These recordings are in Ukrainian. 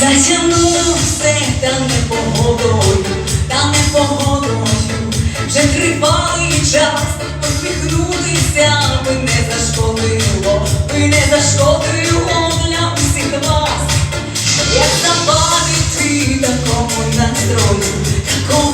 Затягнуло все там непогодою, там непогодою, вже тривалий час посміхнутися, би не зашкодило, би не зашкодило для усіх вас, як западити такому настрою, такому.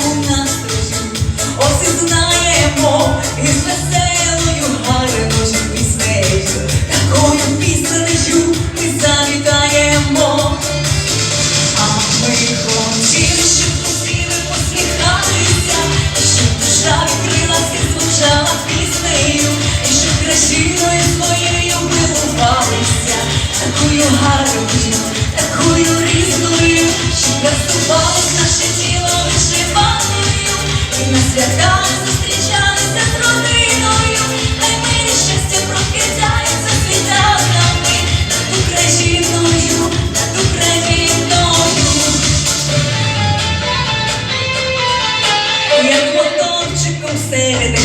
такою гарною, такою різною, що наступалось наше тіло вишиваною, і на свята зустрічалися з родиною, найменше щастя прокидається світанами над Україною, над Україною, як мотончиком серед.